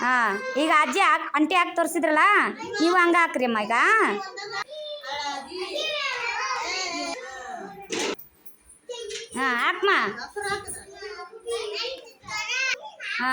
ಹಾ, ಈಗ ಅಜ್ಜಿ ಹಾಕ್ ಅಂಟಿ ಹಾಕಿ ತೋರಿಸಿದ್ರಲ್ಲ? ನೀವು ಹಂಗ ಹಾಕ್ರಿ ಅಮ್ಮ ಈಗ. ಹಾ, ಹಾಕ್ಮ. ಹಾ.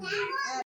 Dad.